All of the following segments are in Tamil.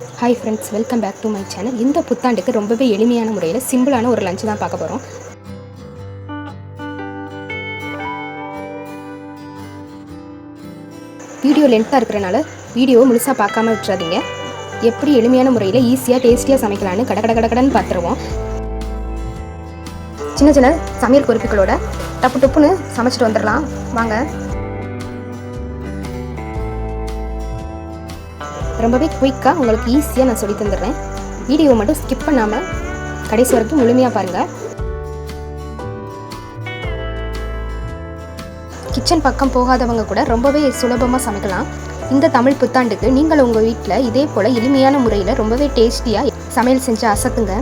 Hi friends welcome back to my channel இந்த புத்தாண்டுக்கு ரொம்பவே எளிமையான முறையில் சிம்பிளான ஒரு லஞ்சு தான் பார்க்க போகிறோம் வீடியோ லென்த்தாக இருக்கிறனால வீடியோவை முழுசாக பார்க்காம விட்டுறாதீங்க. எப்படி எளிமையான முறையில் ஈஸியாக டேஸ்டியாக சமைக்கலான்னு கட கட கடன்னு பார்த்துருவோம். சின்ன சின்ன சமையல் குறிப்புகளோட டப்பு டப்புன்னு சமைச்சிட்டு வந்துடலாம். வாங்க. ரொம்பவே குயிக்காக உங்களுக்கு ஈஸியாக நான் சொல்லி தந்துடுறேன். வீடியோ மட்டும் ஸ்கிப் பண்ணாமல் கடைசி வரைக்கும் முழுமையாக பாருங்கள் கிச்சன் பக்கம் போகாதவங்க கூட ரொம்பவே சுலபமாக சமைக்கலாம். இந்த தமிழ் புத்தாண்டுக்கு நீங்கள் உங்கள் வீட்டில் இதே போல் எளிமையான முறையில் ரொம்பவே டேஸ்டியாக சமையல் செஞ்சு அசத்துங்க.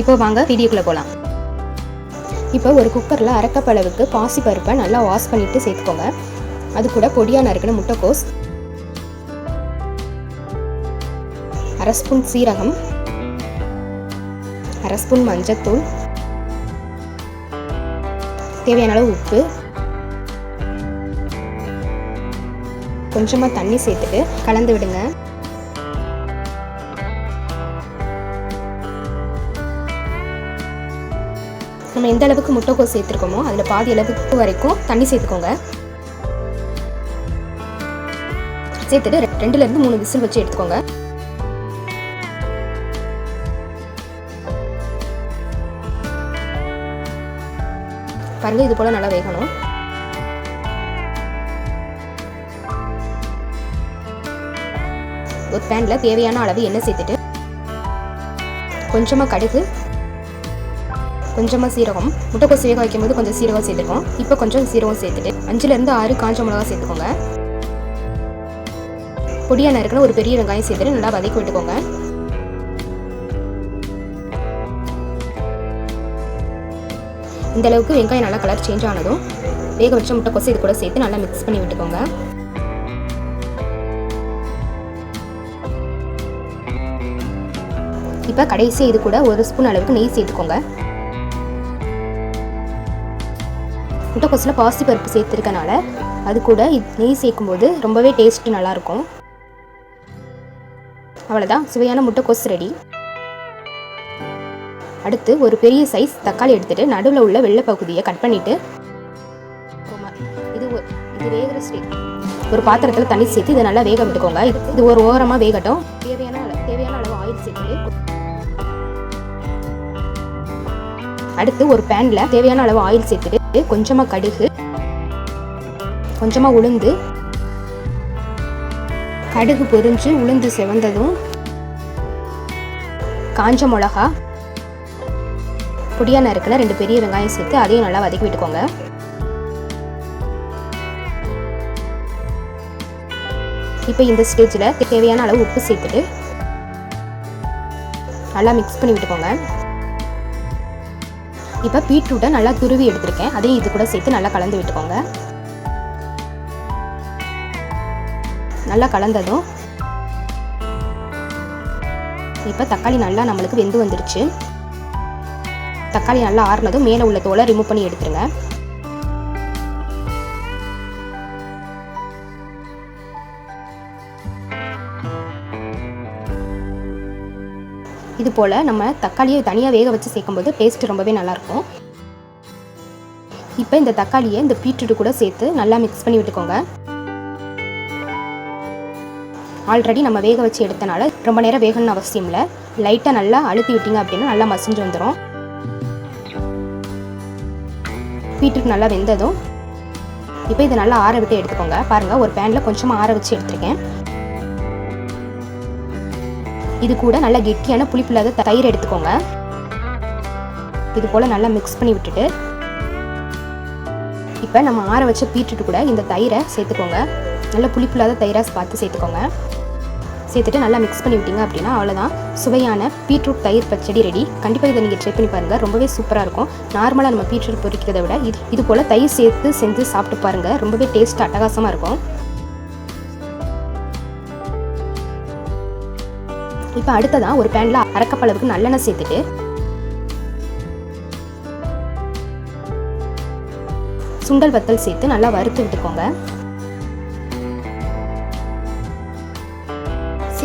இப்போ வாங்க வீடியோக்குள்ளே போகலாம் இப்போ ஒரு குக்கரில் அரைக்கப்பளவுக்கு பாசி பருப்பை நல்லா வாஷ் பண்ணிவிட்டு சேர்த்துக்கோங்க. அது கூட பொடியாக நறுக்கின முட்டைக்கோஸ் அரை ஸ்பூன் சீரகம் அரை ஸ்பூன் மஞ்சத்தூள் தேவையான அளவு உப்பு கொஞ்சமாக தண்ணி சேர்த்துட்டு கலந்து விடுங்க. நம்ம எந்த அளவுக்கு முட்டைக்கோஸ் சேர்த்துருக்கோமோ அதில் பாதி அளவுக்கு வரைக்கும் தண்ணி சேர்த்துக்கோங்க. சேர்த்துட்டு ரெ- ரெண்டுல இருந்து மூணு விசில் வச்சு எடுத்துக்கோங்க. பாருங்க இது போல நல்லா வேகணும். ஒரு பேன்ல தேவையான அளவு எண்ணெய் சேர்த்துட்டு கொஞ்சமா கடுகு கொஞ்சமா சீரகம் முட்டைக்கோஸ் வேக வைக்கும்போது கொஞ்சம் சீரகம் சேர்த்துருக்கோம் இப்போ கொஞ்சம் சீரகம் சேர்த்துட்டு அஞ்சுல இருந்து ஆறு காஞ்ச மிளகா சேர்த்துக்கோங்க. பொடியாக இருக்கிற ஒரு பெரிய வெங்காயம் சேர்த்துட்டு நல்லா வதக்கி விட்டுக்கோங்க. இந்த அளவுக்கு வெங்காயம் நல்லா கலர் சேஞ்ச் ஆனதும் வேக வச்ச முட்டைக்கோசு இது கூட சேர்த்து நல்லா மிக்ஸ் பண்ணி விட்டுக்கோங்க. இப்போ கடைசி இது கூட ஒரு ஸ்பூன் அளவுக்கு நெய் சேர்த்துக்கோங்க. முட்டைக்கோசில் பாசி பருப்பு சேர்த்துருக்கனால அது கூட இது- நெய் சேர்க்கும்போது ரொம்பவே டேஸ்ட் நல்லாயிருக்கும் அவ்வளோதான் சுவையான முட்டைக்கோஸ் ரெடி அடுத்து ஒரு பெரிய சைஸ் தக்காளி எடுத்துட்டு நடுவில் உள்ள வெள்ளை பகுதியை கட் பண்ணிட்டு இது இது வேகிற ஸ்டேட் ஒரு பாத்திரத்தில் தண்ணி சேர்த்து இதை நல்லா வேக விட்டுக்கோங்க. இது இது ஒரு ஓரமாக வேகட்டும். தேவையான அளவு தேவையான அளவு ஆயில் சேர்த்து அடுத்து ஒரு பேனில் தேவையான அளவு ஆயில் சேர்த்துட்டு கொஞ்சமாக கடுகு கொஞ்சமாக உளுந்து கடுகு பொரிஞ்சு உளுந்து செவந்ததும் காஞ்ச மிளகா பொடியான நறுக்கின ரெண்டு பெரிய வெங்காயம் சேர்த்து அதையும் நல்லா வதக்கி விட்டுக்கோங்க. இப்போ இந்த ஸ்டேஜில் தேவையான அளவு உப்பு சேர்த்துட்டு நல்லா மிக்ஸ் பண்ணி விட்டுக்கோங்க. இப்போ பீட்ரூட்டை நல்லா துருவி எடுத்திருக்கேன். அதையும் இது கூட சேர்த்து நல்லா கலந்து விட்டுக்கோங்க. நல்லா கலந்ததும் இப்போ தக்காளி நல்லா நம்மளுக்கு வெந்து வந்துருச்சு. தக்காளி நல்லா ஆறுனதும் மேலே உள்ள தோலை ரிமூவ் பண்ணி எடுத்துருங்க. இது போல் நம்ம தக்காளியை தனியாக வேக வச்சு சேர்க்கும்போது டேஸ்ட் ரொம்பவே நல்லாயிருக்கும். இப்போ இந்த தக்காளியை இந்த பீட்ரூட் கூட சேர்த்து நல்லா மிக்ஸ் பண்ணி விட்டுக்கோங்க. ஆல்ரெடி நம்ம வேக வச்சு எடுத்தனால ரொம்ப நேரம் வேகணும்னு அவசியம் இல்லை. லைட்டாக நல்லா அழுத்தி விட்டீங்க அப்படின்னா நல்லா மசிஞ்சு வந்துடும் பீட்ரூட் நல்லா வெந்ததும் இப்போ இதை நல்லா ஆற விட்டு எடுத்துக்கோங்க. பாருங்கள் ஒரு பேனில் கொஞ்சமாக ஆற வச்சு எடுத்திருக்கேன். இது கூட நல்லா கெட்டியான புளிப்பில்லாத தயிர் எடுத்துக்கோங்க. இது போல் நல்லா மிக்ஸ் பண்ணி விட்டுட்டு இப்போ நம்ம ஆற வச்ச பீட்ரூட் கூட இந்த தயிரை சேர்த்துக்கோங்க. நல்ல புளிப்பில்லாத தயிராக பார்த்து சேர்த்துக்கோங்க. சேர்த்துட்டு நல்லா மிக்ஸ் பண்ணி விட்டீங்க அப்படின்னா அவ்வளோதான் சுவையான பீட்ரூட் தயிர் பச்சடி ரெடி கண்டிப்பாக இதை நீங்கள் ட்ரை பண்ணி பாருங்கள் ரொம்பவே சூப்பராக இருக்கும். நார்மலாக நம்ம பீட்ரூட் பொரிக்கிறத விட இது இது போல் தயிர் சேர்த்து செஞ்சு சாப்பிட்டு பாருங்கள் ரொம்பவே டேஸ்ட் அட்டகாசமாக இருக்கும். இப்போ அடுத்ததாக ஒரு பேனில் அரைக்கப்பளவுக்கு நல்லெண்ணெய் சேர்த்துட்டு சுண்டல் வத்தல் சேர்த்து நல்லா வறுத்து விட்டுக்கோங்க.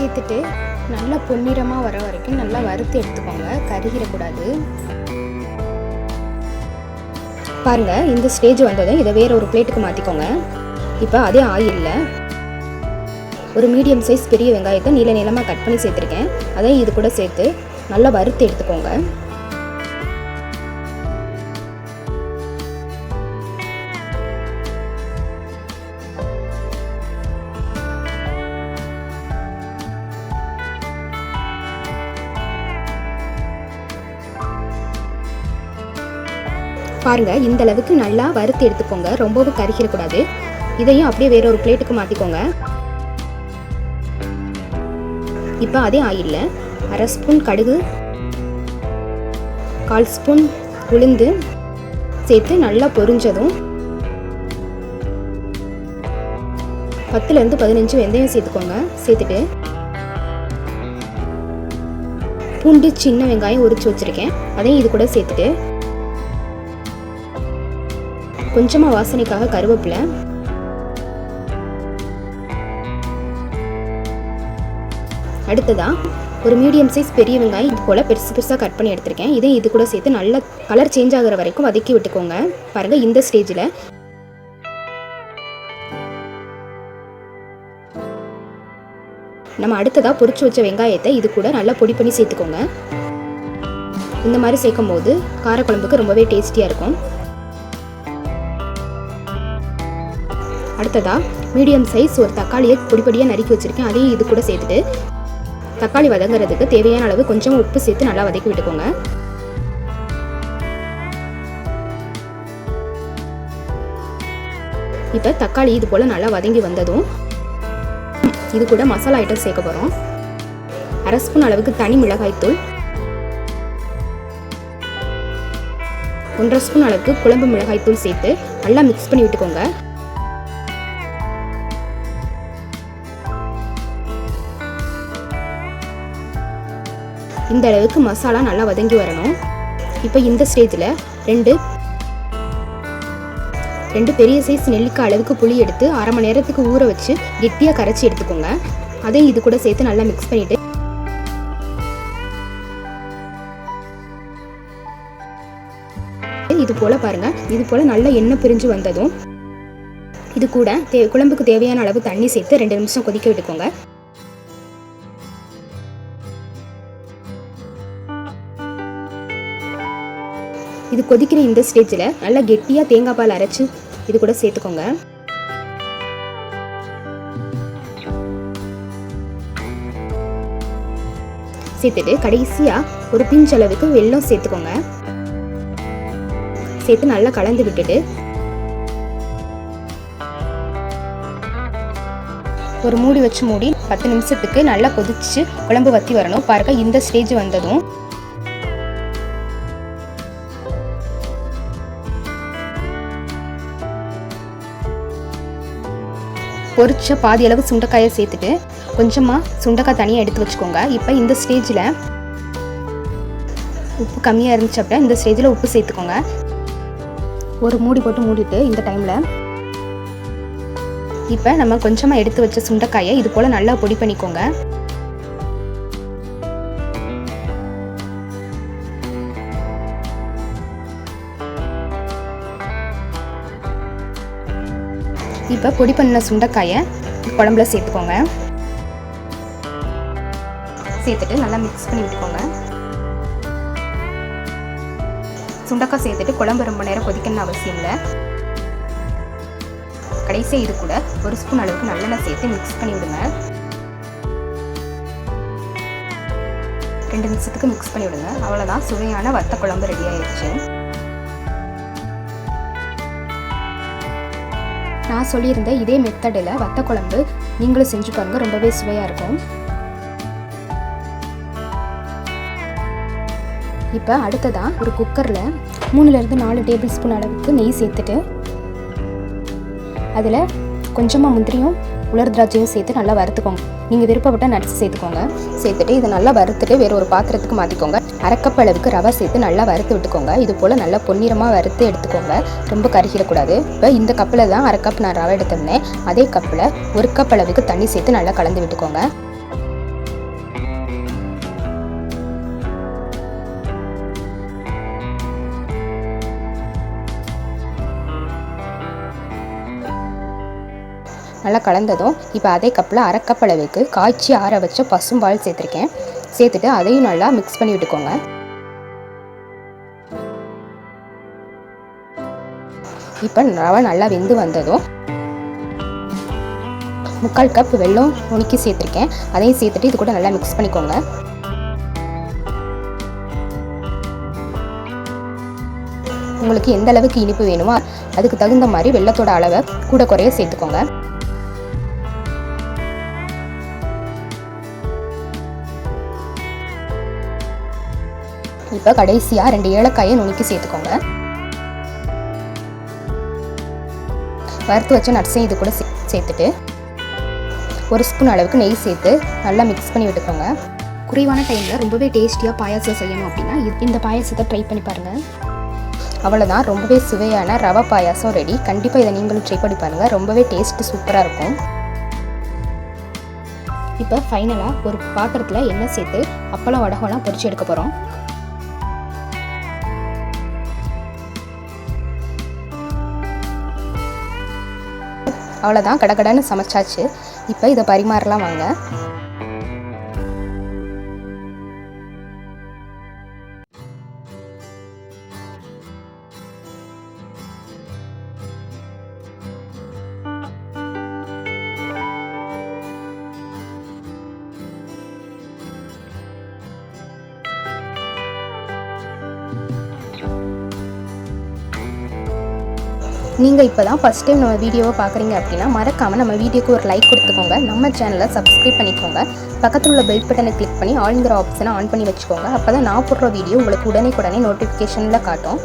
சேர்த்துட்டு நல்லா பொன்னிறமாக வர வரைக்கும் நல்லா வறுத்து எடுத்துக்கோங்க. கருகிடக்கூடாது. பாருங்க இந்த ஸ்டேஜ் வந்ததும் இதை வேற ஒரு பிளேட்டுக்கு மாற்றிக்கோங்க இப்போ அதே ஆயிலில் ஒரு மீடியம் சைஸ் பெரிய வெங்காயத்தை நீல நீளமாக கட் பண்ணி சேர்த்துருக்கேன். அதையும் இது கூட சேர்த்து நல்லா வறுத்து எடுத்துக்கோங்க. பாருங்கள் இந்த அளவுக்கு நல்லா வறுத்து எடுத்துக்கோங்க. ரொம்பவும் கருகிடக்கூடாது. இதையும் அப்படியே வேற ஒரு பிளேட்டுக்கு மாற்றிக்கோங்க இப்போ அதே ஆயிலில் அரை ஸ்பூன் கடுகு கால் ஸ்பூன் உளுந்து சேர்த்து நல்லா பொரிஞ்சதும் பத்துலேருந்து பதினஞ்சு வெந்தயம் சேர்த்துக்கோங்க. சேர்த்துட்டு பூண்டு சின்ன வெங்காயம் உரிச்சு வச்சுருக்கேன். அதையும் இது கூட சேர்த்துட்டு கொஞ்சமாக வாசனைக்காக கருவேப்பிலை. அடுத்ததா ஒரு மீடியம் சைஸ் பெரிய வெங்காயம் இது போல் பெருசு பெருசாக கட் பண்ணி எடுத்திருக்கேன். இதையும் இது கூட சேர்த்து நல்ல கலர் சேஞ்ச் ஆகிற வரைக்கும் வதக்கி விட்டுக்கோங்க. பாருங்கள் இந்த ஸ்டேஜில் நம்ம அடுத்ததாக பொறிச்சு வச்ச வெங்காயத்தை இது கூட நல்லா பொடி பண்ணி சேர்த்துக்கோங்க. இந்த மாதிரி சேர்க்கும் போது காரக்குழம்புக்கு ரொம்பவே டேஸ்டியாக இருக்கும். அடுத்ததாக மீடியம் சைஸ் ஒரு தக்காளியை பொடிப்படியாக நறுக்கி வச்சுருக்கேன். அதையும் இது கூட சேர்த்துட்டு தக்காளி வதங்குறதுக்கு தேவையான அளவு கொஞ்சம் உப்பு சேர்த்து நல்லா வதக்கி விட்டுக்கோங்க. இப்போ தக்காளி இது போல் நல்லா வதங்கி வந்ததும் இது கூட மசாலா ஐட்டம் சேர்க்க போகிறோம் அரை ஸ்பூன் அளவுக்கு தனி மிளகாய்த்தூள் ஒன்றரை ஸ்பூன் அளவுக்கு குழம்பு மிளகாய்த்தூள் சேர்த்து நல்லா மிக்ஸ் பண்ணி விட்டுக்கோங்க. இந்த அளவுக்கு மசாலா நல்லா வதங்கி வரணும். இப்போ இந்த ஸ்டேஜில் ரெண்டு ரெண்டு பெரிய சைஸ் நெல்லிக்காய் அளவுக்கு புளி எடுத்து அரை மணி நேரத்துக்கு ஊற வச்சு கெட்டியாக கரைச்சி எடுத்துக்கோங்க. அதையும் இது கூட சேர்த்து நல்லா மிக்ஸ் பண்ணிவிட்டு இது போல் பாருங்கள் இது போல் நல்லா எண்ணெய் பிரிஞ்சு வந்ததும் இது கூட தே குழம்புக்கு தேவையான அளவு தண்ணி சேர்த்து ரெண்டு நிமிஷம் கொதிக்க விட்டுக்கோங்க. இது கொதிக்கிற இந்த ஸ்டேஜில் நல்லா கெட்டியாக தேங்காய் பால் அரைச்சி இது கூட சேர்த்துக்கோங்க. சேர்த்துட்டு கடைசியாக ஒரு பிஞ்ச் அளவுக்கு வெள்ளம் சேர்த்துக்கோங்க. சேர்த்து நல்லா கலந்து விட்டுட்டு ஒரு மூடி வச்சு மூடி பத்து நிமிஷத்துக்கு நல்லா கொதிச்சு குழம்பு வத்தி வரணும். பாருங்க இந்த ஸ்டேஜ் வந்ததும் பொரிச்ச பாதி அளவு சுண்டைக்காயை சேர்த்துட்டு கொஞ்சமாக சுண்டைக்காய் தனியாக எடுத்து வச்சுக்கோங்க. இப்போ இந்த ஸ்டேஜில் உப்பு கம்மியாக இருந்துச்சு அப்படின்னா இந்த ஸ்டேஜில் உப்பு சேர்த்துக்கோங்க. ஒரு மூடி போட்டு மூடிட்டு இந்த டைமில் இப்போ நம்ம கொஞ்சமாக எடுத்து வச்ச சுண்டைக்காயை இது போல் நல்லா பொடி பண்ணிக்கோங்க. இப்போ பொடி பண்ண சுண்டைக்காயை குழம்புல சேர்த்துக்கோங்க. சேர்த்துட்டு நல்லா மிக்ஸ் பண்ணி விட்டுக்கோங்க. சுண்டக்காய் சேர்த்துட்டு குழம்பு ரொம்ப நேரம் கொதிக்கணும்னு அவசியம் இல்லை. கடைசியாக இது கூட ஒரு ஸ்பூன் அளவுக்கு நல்லெண்ணெய் சேர்த்து மிக்ஸ் பண்ணி விடுங்க. ரெண்டு நிமிஷத்துக்கு மிக்ஸ் பண்ணி விடுங்க. அவ்வளோதான் சுவையான வத்த குழம்பு ரெடி ஆயிடுச்சு நான் சொல்லியிருந்த இதே மெத்தடில் வத்த குழம்பு நீங்களும் செஞ்சு பாருங்கள் ரொம்பவே சுவையாக இருக்கும். இப்போ அடுத்ததாக ஒரு குக்கரில் மூணுலேருந்து நாலு டேபிள் ஸ்பூன் அளவுக்கு நெய் சேர்த்துட்டு அதில் கொஞ்சமாக முந்திரியும் உலர் திராட்சையும் சேர்த்து நல்லா வறுத்துக்கோங்க. நீங்கள் விருப்பப்பட்ட நட்ஸ் சேர்த்துக்கோங்க. சேர்த்துட்டு இதை நல்லா வறுத்துட்டு வேறு ஒரு பாத்திரத்துக்கு மாற்றிக்கோங்க அரைக்கப் அளவுக்கு ரவை சேர்த்து நல்லா வறுத்து விட்டுக்கோங்க. இது போல் நல்லா பொன்னிறமாக வறுத்து எடுத்துக்கோங்க. ரொம்ப கருகிடக்கூடாது. இப்போ இந்த கப்பில் தான் அரை கப் நான் ரவை எடுத்திருந்தேன். அதே கப்பில் ஒரு கப் அளவுக்கு தண்ணி சேர்த்து நல்லா கலந்து விட்டுக்கோங்க. நல்லா கலந்ததும் இப்போ அதே கப்பில் அரை கப் அளவுக்கு காய்ச்சி ஆற வச்ச பசும்பால் சேர்த்துருக்கேன். சேர்த்துட்டு அதையும் நல்லா மிக்ஸ் பண்ணி விட்டுக்கோங்க. இப்போ ரவை நல்லா வெந்து வந்ததும் முக்கால் கப் வெல்லம் நுணுக்கி சேர்த்துருக்கேன். அதையும் சேர்த்துட்டு இது கூட நல்லா மிக்ஸ் பண்ணிக்கோங்க. உங்களுக்கு எந்த அளவுக்கு இனிப்பு வேணுமோ அதுக்கு தகுந்த மாதிரி வெள்ளத்தோட அளவை கூட குறைய சேர்த்துக்கோங்க. இப்போ கடைசியாக ரெண்டு ஏலக்காயை நுணுக்கி சேர்த்துக்கோங்க. வறுத்து வச்ச நட்ஸையும் இது கூட சே- சேர்த்துட்டு ஒரு ஸ்பூன் அளவுக்கு நெய் சேர்த்து நல்லா மிக்ஸ் பண்ணி விட்டுக்கோங்க. குறைவான டைமில் ரொம்பவே டேஸ்டியாக பாயாசம் செய்யணும் அப்படின்னா இது- இந்த பாயாசத்தை ட்ரை பண்ணி பாருங்கள் அவ்வளோதான் ரொம்பவே சுவையான ரவை பாயாசம் ரெடி கண்டிப்பாக இதை நீங்களும் ட்ரை பண்ணி பாருங்கள் ரொம்பவே டேஸ்ட்டு சூப்பராக இருக்கும். இப்போ ஃபைனலாக ஒரு பாத்திரத்தில் எண்ணெய் சேர்த்து அப்பளம் வடகம்லாம் பொரிச்சு எடுக்க போகிறோம் அவ்வளோதான் கடகடன்னு சமைச்சாச்சு. இப்போ இதை பரிமாறலாம் வாங்க. நீங்கள் இப்போ தான் ஃபஸ்ட் டைம் நம்ம வீடியோவை பார்க்குறீங்க அப்படின்னா மறக்காமல் நம்ம வீடியோக்கு ஒரு லைக் கொடுத்துக்கோங்க. நம்ம சேனலை சப்ஸ்கிரைப் பண்ணிக்கோங்க. பக்கத்தில் உள்ள பெல் பட்டனை கிளிக் பண்ணி ஆளுங்கிற ஆப்ஷனை ஆன் பண்ணி வச்சுக்கோங்க. அப்போ தான் நான் போடுற வீடியோ உங்களுக்கு உடனே உடனே நோட்டிஃபிகேஷனில் காட்டும்.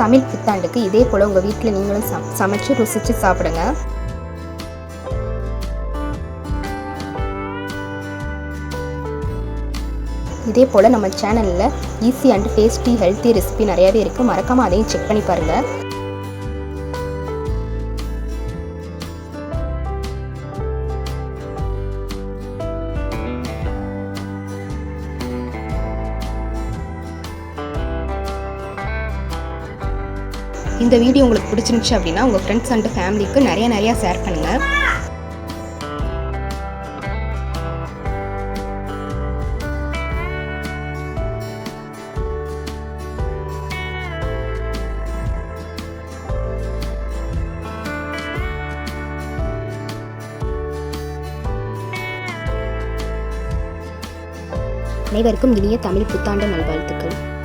தமிழ் புத்தாண்டுக்கு இதே போல் உங்கள் வீட்டில் நீங்களும் சமைச்சு ருசித்து சாப்பிடுங்க. இதே போல் நம்ம சேனலில் easy and tasty healthy recipe நிறையாவே இருக்குது மறக்காமல் அதையும் செக் பண்ணி பாருங்கள் இந்த வீடியோ உங்களுக்கு பிடிச்சிருந்துச்சு அப்படின்னா உங்கள் ஃப்ரெண்ட்ஸ் அண்ட் ஃபேமிலிக்கு நிறைய நிறையா ஷேர் பண்ணுங்கள் அனைவருக்கும் இனிய தமிழ் புத்தாண்டு நல்வாழ்த்துக்கள்.